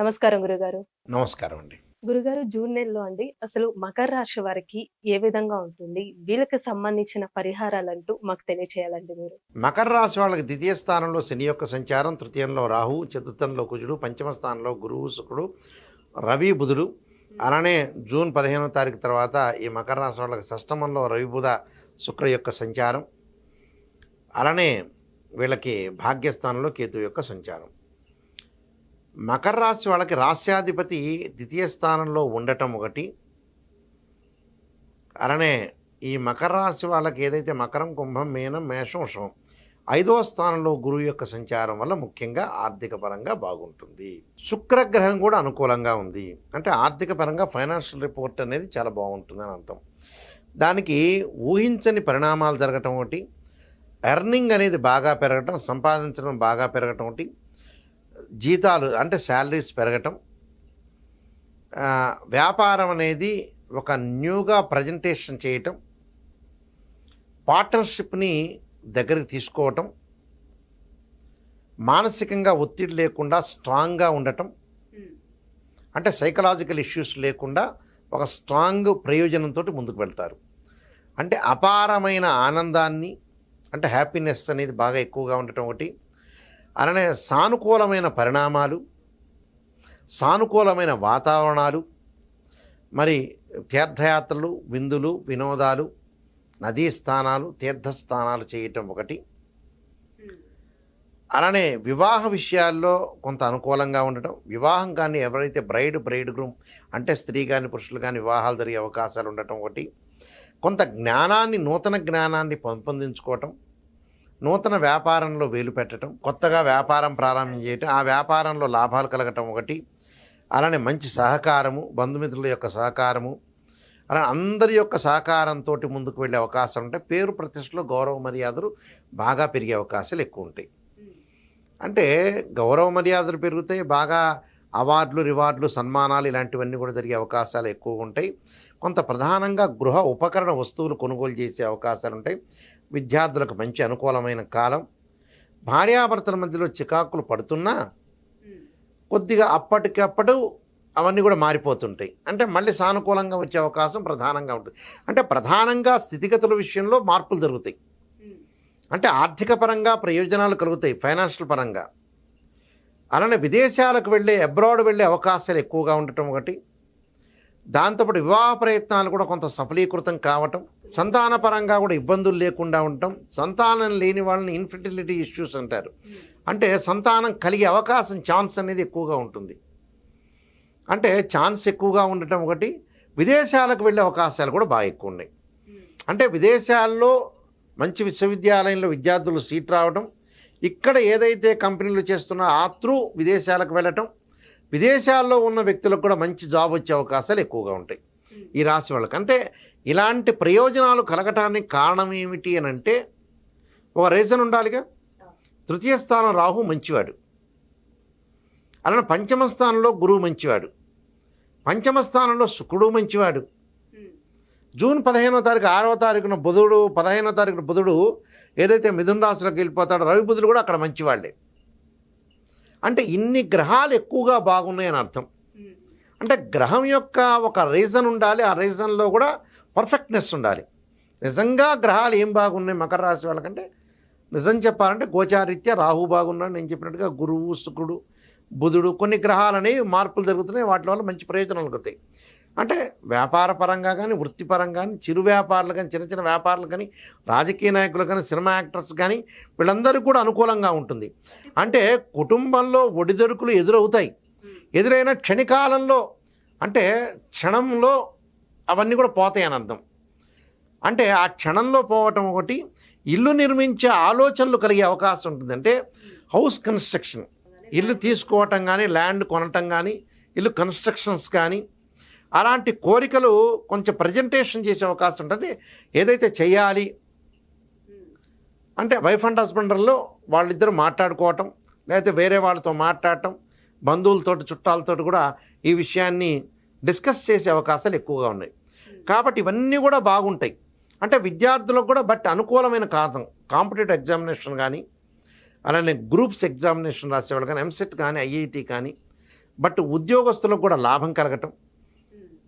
నమస్కారం గురుగారు. నమస్కారం అండి. గురుగారు జూన్ నెలలో అండి అసలు మకర రాశి వారికి ఏ విధంగా ఉంటుంది? వీళ్ళకి సంబంధించిన పరిహారాలంటూ మాకు తెలియచేయాలండి మీరు. మకర రాశి వాళ్ళకి ద్వితీయ స్థానంలో శని యొక్క సంచారం తృతీయంలో రాహు చతుర్థంలో కుజుడు పంచమ స్థానంలో గురువు శుక్రుడు రవి బుధుడు. అలానే జూన్ పదిహేనో తారీఖు తర్వాత ఈ మకర రాశి వాళ్ళకి షష్టమంలో రవి బుధ శుక్ర యొక్క సంచారం. అలానే వీళ్ళకి భాగ్యస్థానంలో కేతు యొక్క సంచారం. మకర రాశి వాళ్ళకి రాస్యాధిపతి ద్వితీయ స్థానంలో ఉండటం ఒకటి. అలానే ఈ మకర రాశి వాళ్ళకి ఏదైతే మకరం కుంభం మీనం మేషం వృషం ఐదవ స్థానంలో గురువు యొక్క సంచారం వల్ల ముఖ్యంగా ఆర్థిక పరంగా బాగుంటుంది. శుక్రగ్రహం కూడా అనుకూలంగా ఉంది. అంటే ఆర్థిక పరంగా ఫైనాన్షియల్ రిపోర్ట్ అనేది చాలా బాగుంటుంది అని అర్థం. దానికి ఊహించని పరిణామాలు జరగటం ఒకటి. ఎర్నింగ్ అనేది బాగా పెరగటం సంపాదించడం బాగా పెరగటం ఒకటి. జీతాలు అంటే శాలరీస్ పెరగటం వ్యాపారం అనేది ఒక న్యూగా ప్రజెంటేషన్ చేయటం పార్ట్నర్షిప్ని దగ్గరికి తీసుకోవటం మానసికంగా ఒత్తిడి లేకుండా స్ట్రాంగ్గా ఉండటం అంటే సైకలాజికల్ ఇష్యూస్ లేకుండా ఒక స్ట్రాంగ్ ప్రయోజనంతో ముందుకు వెళ్తారు. అంటే అపారమైన ఆనందాన్ని అంటే హ్యాపీనెస్ అనేది బాగా ఎక్కువగా ఉండటం ఒకటి. అలానే సానుకూలమైన పరిణామాలు సానుకూలమైన వాతావరణాలు మరి తీర్థయాత్రలు విందులు వినోదాలు నదీ స్థానాలు తీర్థస్థానాలు చేయటం ఒకటి. అలానే వివాహ విషయాల్లో కొంత అనుకూలంగా ఉండటం. వివాహం కానీ ఎవరైతే బ్రైడ్ బ్రైడ్ గ్రూమ్ అంటే స్త్రీ కానీ పురుషులు కానీ వివాహాలు జరిగే అవకాశాలు ఉండటం ఒకటి. కొంత జ్ఞానాన్ని నూతన జ్ఞానాన్ని పెంపొందించుకోవటం. నూతన వ్యాపారంలో వేలు పెట్టడం కొత్తగా వ్యాపారం ప్రారంభం చేయటం ఆ వ్యాపారంలో లాభాలు కలగటం ఒకటి. అలానే మంచి సహకారము బంధుమిత్రుల యొక్క సహకారము. అలా అందరి యొక్క సహకారంతో ముందుకు వెళ్ళే అవకాశం ఉంటాయి పేరు ప్రతిష్టలు గౌరవ మర్యాదలు బాగా పెరిగే అవకాశాలు ఎక్కువ ఉంటాయి. అంటే గౌరవ మర్యాదలు పెరుగుతాయి బాగా అవార్డులు రివార్డులు సన్మానాలు ఇలాంటివన్నీ కూడా జరిగే అవకాశాలు ఎక్కువగా ఉంటాయి. కొంత ప్రధానంగా గృహ ఉపకరణ వస్తువులు కొనుగోలు చేసే అవకాశాలు ఉంటాయి. విద్యార్థులకు మంచి అనుకూలమైన కాలం. భార్యాభర్తల మధ్యలో చికాకులు పడుతున్నా కొద్దిగా అప్పటికప్పుడు అవన్నీ కూడా మారిపోతుంటాయి. అంటే మళ్ళీ సానుకూలంగా వచ్చే అవకాశం ప్రధానంగా ఉంటుంది. అంటే ప్రధానంగా స్థితిగతుల విషయంలో మార్పులు జరుగుతాయి. అంటే ఆర్థిక పరంగా ప్రయోజనాలు కలుగుతాయి ఫైనాన్షియల్ పరంగా. అలానే విదేశాలకు వెళ్ళే అబ్రాడ్ వెళ్ళే అవకాశాలు ఎక్కువగా ఉండటం ఒకటి. దాంతోపాటు వివాహ ప్రయత్నాలు కూడా కొంత సఫలీకృతం కావటం సంతాన పరంగా కూడా ఇబ్బందులు లేకుండా ఉండటం సంతానం లేని వాళ్ళని ఇన్ఫర్టిలిటీ ఇష్యూస్ అంటారు. అంటే సంతానం కలిగే అవకాశం ఛాన్స్ అనేది ఎక్కువగా ఉంటుంది. అంటే ఛాన్స్ ఎక్కువగా ఉండటం ఒకటి విదేశాలకు వెళ్ళే అవకాశాలు కూడా బాగా ఎక్కువ ఉన్నాయి. అంటే విదేశాల్లో మంచి విశ్వవిద్యాలయంలో విద్యార్థులు సీట్ రావడం ఇక్కడ ఏదైతే కంపెనీలు చేస్తున్నారో ఆ త్రూ విదేశాలకు వెళ్ళటం విదేశాల్లో ఉన్న వ్యక్తులకు కూడా మంచి జాబ్ వచ్చే అవకాశాలు ఎక్కువగా ఉంటాయి. ఈ రాశి వాళ్ళకి. అంటే ఇలాంటి ప్రయోజనాలు కలగటానికి కారణం ఏమిటి అని అంటే ఒక రీజన్ ఉండాలిగా. తృతీయ స్థానం రాహు మంచివాడు. అలానే పంచమ స్థానంలో గురువు మంచివాడు. పంచమ స్థానంలో శుక్రుడు మంచివాడు. జూన్ పదిహేనో తారీఖు ఆరవ తారీఖున బుధుడు పదిహేనో తారీఖున బుధుడు ఏదైతే మిథున రాశిలోకి వెళ్ళిపోతాడో రవి బుధుడు కూడా అక్కడ మంచివాళ్ళే. అంటే ఇన్ని గ్రహాలు ఎక్కువగా బాగున్నాయని అర్థం. అంటే గ్రహం యొక్క ఒక రీజన్ ఉండాలి ఆ రీజన్లో కూడా పర్ఫెక్ట్నెస్ ఉండాలి. నిజంగా గ్రహాలు ఏం బాగున్నాయి మకర రాశి వాళ్ళకంటే? నిజం చెప్పాలంటే గోచారీత్యా రాహు బాగున్నాడు నేను చెప్పినట్టుగా గురువు శుక్రుడు బుధుడు కొన్ని గ్రహాలు అనేవి మార్పులు జరుగుతున్నాయి వాటి వల్ల మంచి ప్రయోజనాలు కలుగుతాయి అంటే వ్యాపార పరంగా కానీ వృత్తిపరంగా కానీ చిరు వ్యాపారులు కానీ చిన్న చిన్న వ్యాపారులు కానీ రాజకీయ నాయకులు కానీ సినిమా యాక్టర్స్ కానీ వీళ్ళందరికీ కూడా అనుకూలంగా ఉంటుంది. అంటే కుటుంబంలో ఒడిదొడుకులు ఎదురవుతాయి. ఎదురైన క్షణికాలంలో అంటే క్షణంలో అవన్నీ కూడా పోతాయి అని అర్థం. అంటే ఆ క్షణంలో పోవటం ఒకటి ఇల్లు నిర్మించే ఆలోచనలు కలిగే అవకాశం ఉంటుంది. అంటే హౌస్ కన్స్ట్రక్షన్. ఇల్లు తీసుకోవటం కానీ ల్యాండ్ కొనటం కానీ ఇల్లు కన్స్ట్రక్షన్స్ కానీ అలాంటి కోరికలు కొంచెం ప్రజెంటేషన్ చేసే అవకాశం ఉంటుంది. ఏదైతే చేయాలి అంటే వైఫ్ అండ్ హస్బెండర్లో వాళ్ళిద్దరూ మాట్లాడుకోవటం లేకపోతే వేరే వాళ్ళతో మాట్లాడటం బంధువులతోటి చుట్టాలతోటి కూడా ఈ విషయాన్ని డిస్కస్ చేసే అవకాశాలు ఎక్కువగా ఉన్నాయి. కాబట్టి ఇవన్నీ కూడా బాగుంటాయి. అంటే విద్యార్థులకు కూడా బట్ అనుకూలమైన కాదం కాంపిటేటివ్ ఎగ్జామినేషన్ కానీ అలానే గ్రూప్స్ ఎగ్జామినేషన్ రాసేవాళ్ళు కానీ ఎంసెట్ కానీ ఐఐటి కానీ బట్ ఉద్యోగస్తులకు కూడా లాభం కలగటం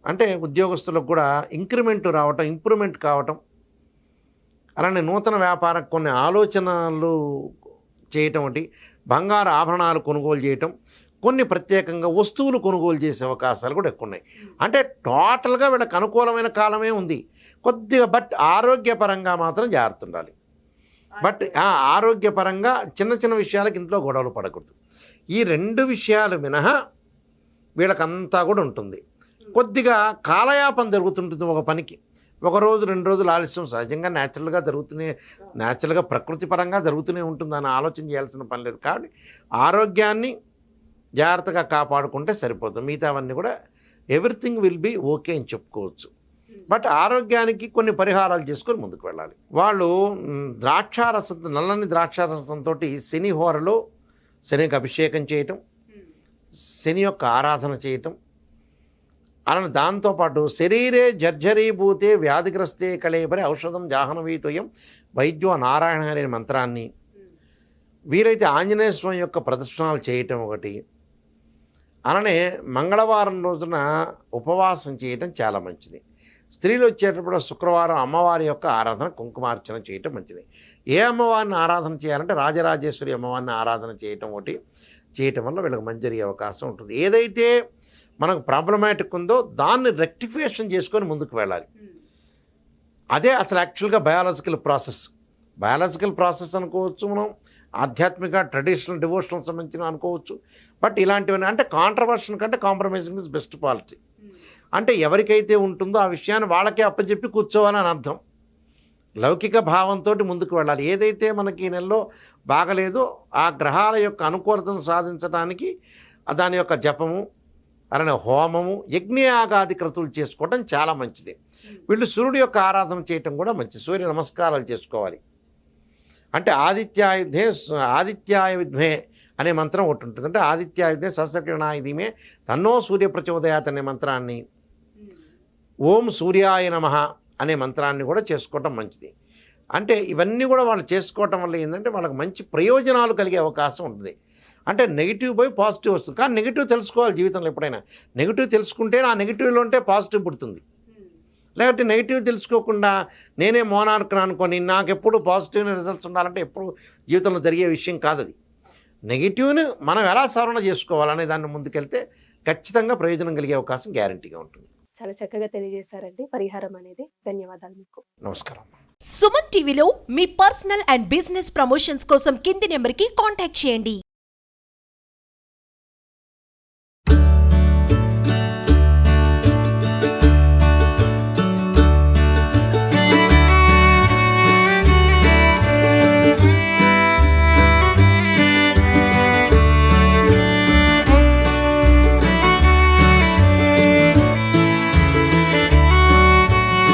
అంటే ఉద్యోగస్తులకు కూడా ఇంక్రిమెంట్ రావటం ఇంప్రూవ్మెంట్ కావటం. అలానే నూతన వ్యాపారం కొన్ని ఆలోచనలు చేయటం వంటి బంగారు ఆభరణాలు కొనుగోలు చేయటం కొన్ని ప్రత్యేకంగా వస్తువులు కొనుగోలు చేసే అవకాశాలు కూడా ఎక్కువ ఉన్నాయి అంటే టోటల్గా వీళ్ళకి అనుకూలమైన కాలమే ఉంది. కొద్దిగా బట్ ఆరోగ్యపరంగా మాత్రం జాగ్రత్త ఉండాలి. బట్ ఆరోగ్యపరంగా చిన్న చిన్న విషయాలకి ఇంట్లో గొడవలు పడకూడదు. ఈ రెండు విషయాలు మినహా వీళ్ళకంతా కూడా ఉంటుంది. కొద్దిగా కాలయాపన జరుగుతుంటుంది ఒక పనికి. ఒక రోజు రెండు రోజులు ఆలస్యం సహజంగా న్యాచురల్గా జరుగుతూనే న్యాచురల్గా ప్రకృతి పరంగా జరుగుతూనే ఉంటుందని ఆలోచన చేయాల్సిన పని లేదు. కాబట్టి ఆరోగ్యాన్ని జాగ్రత్తగా కాపాడుకుంటే సరిపోతుంది. మిగతావన్నీ కూడా ఎవ్రీథింగ్ విల్ బీ ఓకే అని చెప్పుకోవచ్చు. బట్ ఆరోగ్యానికి కొన్ని పరిహారాలు చేసుకొని ముందుకు వెళ్ళాలి. వాళ్ళు మ్, ద్రాక్షారసం నల్లని ద్రాక్షారసంతో శని హోరలో శనికి అభిషేకం చేయటం శని యొక్క ఆరాధన చేయటం అలా దాంతోపాటు శరీరే జర్జరీభూతే వ్యాధిగ్రస్తే కళేపరి ఔషధం జాహ్నవీతుయం వైద్యో నారాయణ అనే మంత్రాన్ని. వీరైతే ఆంజనేయ స్వామి యొక్క ప్రదర్శనలు చేయటం ఒకటి. అలానే మంగళవారం రోజున ఉపవాసం చేయటం చాలా మంచిది. స్త్రీలు వచ్చేటప్పుడు శుక్రవారం అమ్మవారి యొక్క ఆరాధన కుంకుమార్చన చేయటం మంచిది. ఏ అమ్మవారిని ఆరాధన చేయాలంటే రాజరాజేశ్వరి అమ్మవారిని ఆరాధన చేయటం ఒకటి చేయటం వల్ల వీళ్ళకి మంచి జరిగే అవకాశం ఉంటుంది. ఏదైతే మనకు ప్రాబ్లమాటిక్ ఉందో దాన్ని రెక్టిఫికేషన్ చేసుకొని ముందుకు వెళ్ళాలి. అదే అసలు యాక్చువల్గా బయాలజికల్ ప్రాసెస్. బయాలజికల్ ప్రాసెస్ అనుకోవచ్చు మనం ఆధ్యాత్మిక ట్రెడిషనల్ డివోషనల్ సంబంధించిన అనుకోవచ్చు. బట్ ఇలాంటివన్నీ అంటే కాంట్రవర్షన్ కంటే కాంప్రమైజింగ్ ఇస్ బెస్ట్ పాలిటీ. అంటే ఎవరికైతే ఉంటుందో ఆ విషయాన్ని వాళ్ళకే అప్పచెప్పి కూర్చోవాలని అర్థం. లౌకిక భావంతో ముందుకు వెళ్ళాలి. ఏదైతే మనకి ఈ నెలలో బాగలేదో ఆ గ్రహాల యొక్క అనుకూలతను సాధించడానికి దాని యొక్క జపము అలానే హోమము యజ్ఞయాగాది క్రతువులు చేసుకోవడం చాలా మంచిది. వీళ్ళు సూర్యుడి యొక్క ఆరాధన చేయటం కూడా మంచిది. సూర్య నమస్కారాలు చేసుకోవాలి. అంటే ఆదిత్యాయుధే ఆదిత్యాయుధ్మే అనే మంత్రం ఒకటి ఉంటుంది. అంటే ఆదిత్యాయుధే సహస్రకిరణాయుధీమే తన్నో సూర్య ప్రచోదయాత్ అనే మంత్రాన్ని ఓం సూర్యాయ నమ అనే మంత్రాన్ని కూడా చేసుకోవటం మంచిది. అంటే ఇవన్నీ కూడా వాళ్ళు చేసుకోవటం వల్ల ఏంటంటే వాళ్ళకి మంచి ప్రయోజనాలు కలిగే అవకాశం ఉంటుంది. అంటే నెగిటివ్ పోయి పాజిటివ్ వస్తుంది. కానీ నెగిటివ్ తెలుసుకోవాలి జీవితంలో ఎప్పుడైనా. నెగిటివ్ తెలుసుకుంటే ఆ నెగిటివ్లో ఉంటే పాజిటివ్ పుడుతుంది. లేకపోతే నెగిటివ్ తెలుసుకోకుండా నేనే మోనార్క్ అనుకొని నాకు ఎప్పుడు పాజిటివ్ రిజల్ట్స్ ఉండాలంటే ఎప్పుడు జీవితంలో జరిగే విషయం కాదు అది. నెగిటివ్ని మనం ఎలా సవరణ చేసుకోవాలనే దాన్ని ముందుకెళ్తే ఖచ్చితంగా ప్రయోజనం కలిగే అవకాశం గ్యారంటీగా ఉంటుంది. చాలా చక్కగా తెలియజేశారండి పరిహారం అనేది. ధన్యవాదాలు మీకు. నమస్కారం. సుమన్ టీవీలో మీ పర్సనల్ అండ్ బిజినెస్ ప్రమోషన్స్ కోసం కింది నెంబర్కి కాంటాక్ట్ చేయండి.